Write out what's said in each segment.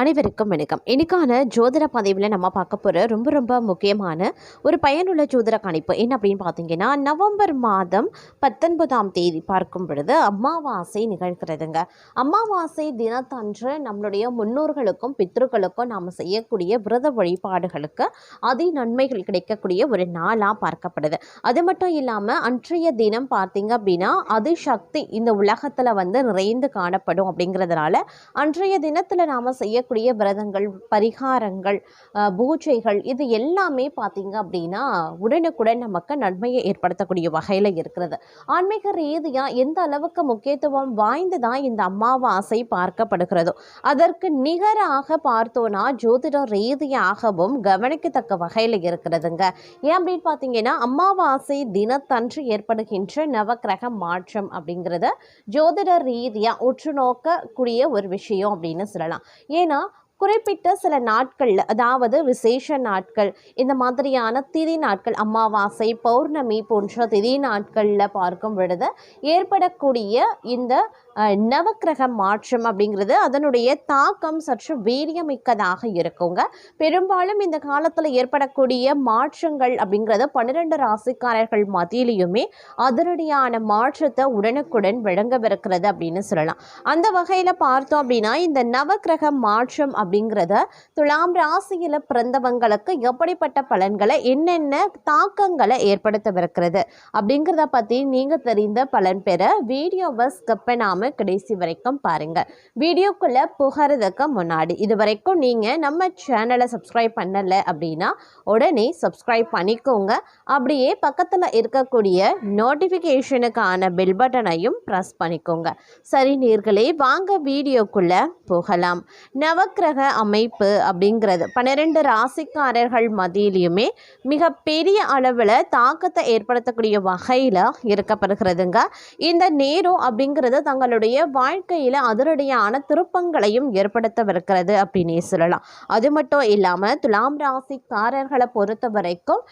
அனைவருக்கும் வணக்கம். இன்னைக்கான ஜோதிட பதிவில் நம்ம பார்க்க போகிற ரொம்ப ரொம்ப முக்கியமான ஒரு பயனுள்ள ஜோதிட கணிப்பு என்ன அப்படின்னு பார்த்தீங்கன்னா நவம்பர் மாதம் பத்தொன்பதாம் தேதி பார்க்கும் பொழுது அமாவாசை நிகழ்கிறதுங்க. அமாவாசை தினத்தன்று நம்மளுடைய முன்னோர்களுக்கும் பித்ருக்களுக்கும் நாம் செய்யக்கூடிய விரத வழிபாடுகளுக்கு அதி நன்மைகள் கிடைக்கக்கூடிய ஒரு நாளாக பார்க்கப்படுது. அது மட்டும் இல்லாமல் அன்றைய தினம் பார்த்தீங்க அப்படின்னா அதிசக்தி இந்த உலகத்தில் வந்து நிறைந்து காணப்படும் அப்படிங்கிறதுனால அன்றைய தினத்தில் நாம் செய்ய செய்யக்கூடிய விரதங்கள் பரிகாரங்கள் பூஜைகள் இது எல்லாமே பார்த்திங்க அப்படின்னா உடனுக்குடன் நமக்கு நன்மையை ஏற்படுத்தக்கூடிய வகையில் இருக்கிறது. ஆன்மீக ரீதியாக எந்த அளவுக்கு முக்கியத்துவம் வாய்ந்ததான் இந்த அமாவாசை பார்க்கப்படுகிறதோ அதற்கு நிகராக பார்த்தோன்னா ஜோதிட ரீதியாகவும் கவனிக்கத்தக்க வகையில் இருக்கிறதுங்க. ஏன் அப்படின்னு பார்த்தீங்கன்னா அமாவாசை தினத்தன்று ஏற்படுகின்ற நவக்கிரக மாற்றம் அப்படிங்கிறது ஜோதிட ரீதியாக உற்று நோக்கக்கூடிய ஒரு விஷயம் அப்படின்னு சொல்லலாம். ஏன்னா குறிப்பிட்ட சில நாட்களில் அதாவது விசேஷ நாட்கள் இந்த மாதிரியான திதி நாட்கள் அமாவாசை பௌர்ணமி போன்ற திதி நாட்களில் பார்க்கும் பொழுது ஏற்படக்கூடிய இந்த நவக்கிரக மாற்றம் அப்படிங்கிறது அதனுடைய தாக்கம் சற்று வீரியமிக்கதாக இருக்குங்க. பெரும்பாலும் இந்த காலத்தில் ஏற்படக்கூடிய மாற்றங்கள் அப்படிங்கிறது பன்னிரெண்டு ராசிக்காரர்கள் மத்தியிலையுமே அதனுடையான மாற்றத்தை உடனுக்குடன் விளங்கவிருக்கிறது அப்படின்னு சொல்லலாம். அந்த வகையில் பார்த்தோம் அப்படின்னா இந்த நவக்கிரக மாற்றம் அப்படிங்கிறத துலாம் ராசியில் பிறந்தவங்களுக்கு எப்படிப்பட்ட பலன்களை என்னென்ன தாக்கங்களை ஏற்படுத்தவிருக்கிறது அப்படிங்கிறத பற்றி நீங்கள் தெரிந்த பலன் பெற வீடியோவை ஸ்கிப் பண்ணாமல் கடைசி வரைக்கும் பாருங்கள் வீடியோக்குள்ளே புகறதுக்கு முன்னாடி இது வரைக்கும் நீங்கள் நம்ம சேனலை சப்ஸ்கிரைப் பண்ணலை அப்படின்னா உடனே சப்ஸ்கிரைப் பண்ணிக்கோங்க. அப்படியே பக்கத்தில் இருக்கக்கூடிய நோட்டிஃபிகேஷனுக்கான பெல் பட்டனையும் ப்ரெஸ் பண்ணிக்கோங்க. சரி நேர்களே வாங்க வீடியோக்குள்ளே போகலாம். நவக்கிரக அமைப்பு அப்படிங்கிறது பன்னிரெண்டு ராசிக்காரர்கள் மத்தியிலையுமே மிக பெரிய அளவில் தாக்கத்தை ஏற்படுத்தக்கூடிய வகையில் இருக்கப்படுகிறதுங்க இந்த நேரம் அப்படிங்கிறது தங்களுடைய வாழ்க்கையில் அதிரடியான திருப்பங்களையும் ஏற்படுத்தவிருக்கிறது அப்படின்னே சொல்லலாம். அது மட்டும் இல்லாமல் துலாம் ராசிக்காரர்களை பொறுத்த வரைக்கும்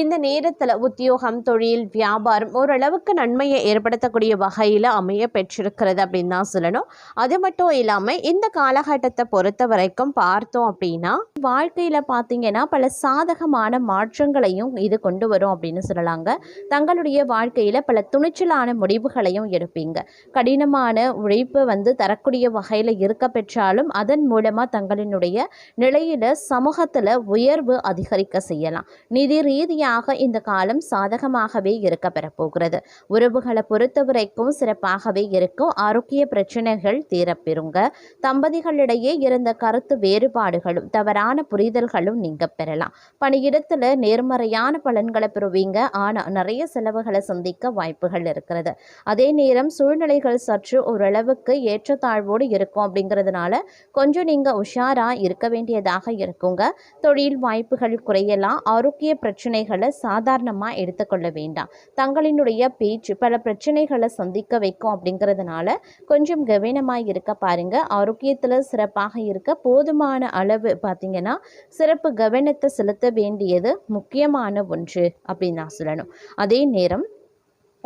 இந்த நேரத்தில் உத்தியோகம் தொழில் வியாபாரம் ஓரளவுக்கு நன்மையை ஏற்படுத்தக்கூடிய வகையில் அமைய பெற்றிருக்கிறது அப்படின்னு தான் சொல்லணும். அது மட்டும் இல்லாமல் இந்த காலகட்டத்தை பொறுத்த வரைக்கும் பார்த்தோம் அப்படின்னா வாழ்க்கையில் பார்த்தீங்கன்னா பல சாதகமான மாற்றங்களையும் இது கொண்டு வரும் அப்படின்னு சொல்லலாங்க. தங்களுடைய வாழ்க்கையில் பல துணிச்சலான முடிவுகளையும் எடுப்பீங்க. கடினமான உழைப்பு வந்து தரக்கூடிய வகையில் இருக்க பெற்றாலும் அதன் மூலமாக தங்களினுடைய நிலையில் சமூகத்தில் உயர்வு அதிகரிக்க செய்யலாம். நிதி ரீதியாக இந்த காலம் சாதகமாகவே இருக்க பெறப்போகிறது. உறவுகளை பொறுத்த வரைக்கும் சிறப்பாகவே இருக்கும். ஆரோக்கிய பிரச்சனைகள் தீரப்பெறுங்க. தம்பதிகளிடையே இருந்த கருத்து வேறுபாடுகளும் தவறான புரிதல்களும் நீங்க பெறலாம். பணியிடத்தில் நேர்மறையான பலன்களை பெறுவீங்க. ஆனால் நிறைய செலவுகளை சந்திக்க வாய்ப்புகள் இருக்கிறது. அதே நேரம் சூழ்நிலைகள் சற்று ஓரளவுக்கு ஏற்றத்தாழ்வோடு இருக்கும் அப்படிங்கிறதுனால கொஞ்சம் நீங்கள் உஷாராக இருக்க வேண்டியதாக இருக்குங்க. தொழில் வாய்ப்புகள் குறையலாம். ஆரோக்கிய பிரச்சனைகளை சாதாரணமாக எடுத்துக்கொள்ள வேண்டாம். தங்களினுடைய பேச்சு பல பிரச்சனைகளை சந்திக்க வைக்கும் அப்படிங்கிறதுனால கொஞ்சம் கவனமாக இருக்க பாருங்க. ஆரோக்கியத்தில் சிறப்பாக இருக்க போதுமான அளவு பார்த்தீங்கன்னா சிறப்பு கவனத்தை செலுத்த வேண்டியது முக்கியமான ஒன்று அப்படின்னு நான் சொல்லணும். அதே நேரம்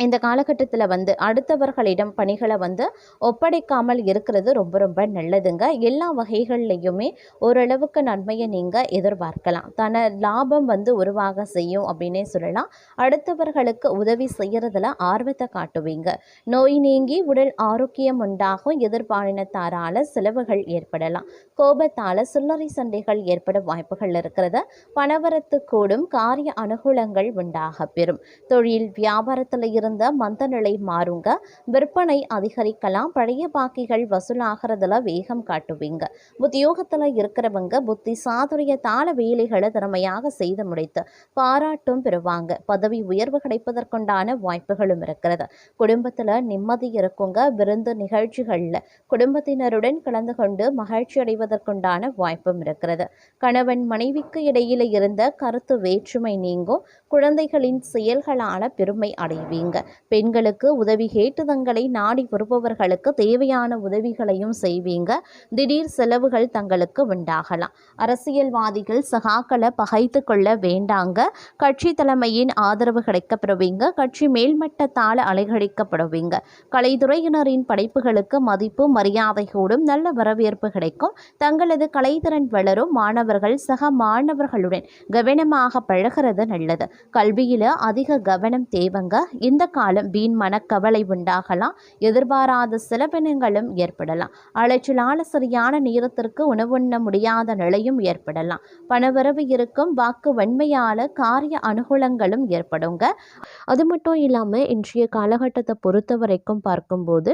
இந்த காலகட்டத்தில் வந்து அடுத்தவர்களிடம் பணிகளை வந்து ஒப்படைக்காமல் இருக்கிறது ரொம்ப ரொம்ப நல்லதுங்க. எல்லா வகைகள்லையுமே ஓரளவுக்கு நன்மையை நீங்கள் எதிர்பார்க்கலாம். தன லாபம் வந்து உருவாக செய்யும் அப்படின்னே சொல்லலாம். அடுத்தவர்களுக்கு உதவி செய்கிறதுல ஆர்வத்தை காட்டுவீங்க. நோய் நீங்கி உடல் ஆரோக்கியம் உண்டாகும். எதிர்பாலினத்தாரால செலவுகள் ஏற்படலாம். கோபத்தால் சில்லறை சண்டைகள் ஏற்பட வாய்ப்புகள் இருக்கிறது. பணவரத்து கூடும். காரிய அனுகூலங்கள் உண்டாக பெறும். தொழில் வியாபாரத்தில் இருந்து மந்த நிலை மாறுங்க. விற்பனை அதிகரிக்கலாம். பழைய பாக்கிகள் வசூலாகிறதுல வேகம் காட்டுவீங்க. உத்தியோகத்தில் இருக்கிறவங்க புத்தி சாதுரியத்தால வேலைகளை திறமையாக செய்து முடித்து பாராட்டும் பெறுவாங்க. பதவி உயர்வு கிடைப்பதற்குண்டான வாய்ப்புகளும் இருக்கிறது. குடும்பத்தில் நிம்மதி இருக்குங்க. விருந்து நிகழ்ச்சிகளில் குடும்பத்தினருடன் கலந்து கொண்டு மகிழ்ச்சி அடைவதற்குண்டான வாய்ப்பும் இருக்கிறது. கணவன் மனைவிக்கு இடையில இருந்த கருத்து வேற்றுமை நீங்கும். குழந்தைகளின் செயல்களான பெருமை அடைவீங்க. செய்வாங்க. பெண்களுக்கு உதவி கேட்டு தங்களை நாடி வருபவர்களுக்கு தேவையான உதவிகளையும் செய்வீங்க. திடீர் செலவுகள் தங்களுக்கு உண்டாகலாம். அரசியல்வாதிகள் சகாக்களை பகைத்து கொள்ள வேண்டாங்க. கட்சி தலைமையின் ஆதரவு கிடைக்கப்படுவீங்க. கட்சி மேல்மட்டத்தால் அலைகழிக்கப்படுவீங்க. கலைத்துறையினரின் படைப்புகளுக்கு மதிப்பு மரியாதை கூடும் நல்ல வரவேற்பு கிடைக்கும். தங்களது கலைத்திறன் வளரும். மாணவர்கள் சக மாணவர்களுடன் கவனமாக பழகிறது நல்லது. கல்வியில அதிக கவனம் தேவைங்க. இந்த காலம் வீண் மனக்கவலை உண்டாகலாம் எதிர்பாராத செலவினங்களும் ஏற்படலாம். அலைச்சலான சரியான நேரத்திற்கு உணவுண்ண முடியாத நிலையும் ஏற்படலாம். பணவரவு இருக்கும் வாக்கு வன்மையால காரிய அனுகூலங்களும் ஏற்படுங்க. அது மட்டும் இல்லாமல் இன்றைய காலகட்டத்தை பொறுத்த வரைக்கும் பார்க்கும்போது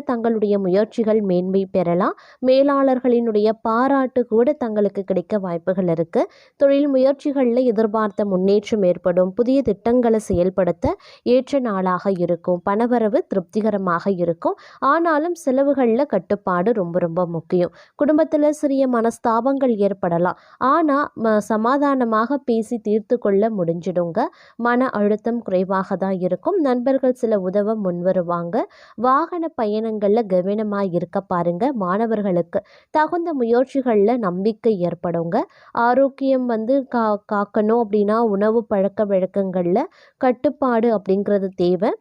தங்களுடைய முயற்சிகள் மேன்மை பெறலாம். மேலாளர்களினுடைய பாராட்டு கூட தங்களுக்கு கிடைக்க வாய்ப்புகள் இருக்குது தொழில் முயற்சிகளில் எதிர்பார்த்த முன்னேற்றம் ஏற்படும். புதிய திட்டங்களை செயல்படுத்த ஏற்ற நாளாக இருக்கும். பணவரவு திருப்திகரமாக இருக்கும். ஆனாலும் செலவுகளில் கட்டுப்பாடு ரொம்ப ரொம்ப முக்கியம். குடும்பத்தில் சிறிய மனஸ்தாபங்கள் ஏற்படலாம். ஆனால் சமாதானமாக பேசி தீர்த்து கொள்ள முடிஞ்சிடுங்க. மன அழுத்தம் குறைவாக தான் இருக்கும். நண்பர்கள் சில உதவ முன்வருவாங்க. வாகன பயணங்களில் கவனமாக இருக்க பாருங்க. மாணவர்களுக்கு தகுந்த முயற்சிகளில் நம்பிக்கை ஏற்படுங்க. ஆரோக்கியம் வந்து கா காக்கணும் அப்படின்னா உணவு பழக்க வழக்கங்களில் கட்டுப்பாடு அப்படிங்கிறது தேவை.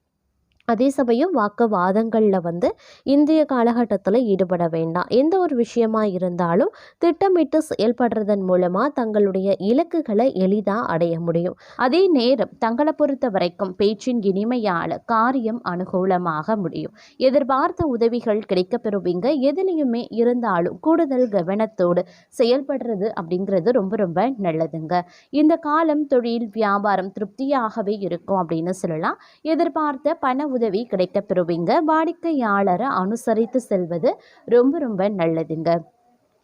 அதே சமயம் வாக்குவாதங்களில் வந்து இந்திய காலகட்டத்தில் ஈடுபட வேண்டாம். எந்த ஒரு விஷயமா இருந்தாலும் திட்டமிட்டு செயல்படுறதன் மூலமாக தங்களுடைய இலக்குகளை எளிதாக அடைய முடியும். அதே நேரம் தங்களை பொறுத்த வரைக்கும் பேச்சின் இனிமையால் காரியம் அனுகூலமாக முடியும். எதிர்பார்த்த உதவிகள் கிடைக்கப்பெறுவீங்க. எதுலேயுமே இருந்தாலும் கூடுதல் கவனத்தோடு செயல்படுறது அப்படிங்கிறது ரொம்ப ரொம்ப நல்லதுங்க. இந்த காலம் தொழில் வியாபாரம் திருப்தியாகவே இருக்கும் அப்படின்னு சொல்லலாம். எதிர்பார்த்த பண உதவி கிடைக்கப் பெறுவீங்க. வாடிக்கையாளரை அனுசரித்து செல்வது ரொம்ப ரொம்ப நல்லதுங்க.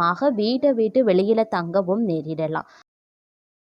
காரணமாக வீட்டை விட்டு வெளியில் தங்கவும் நேரிடலாம்.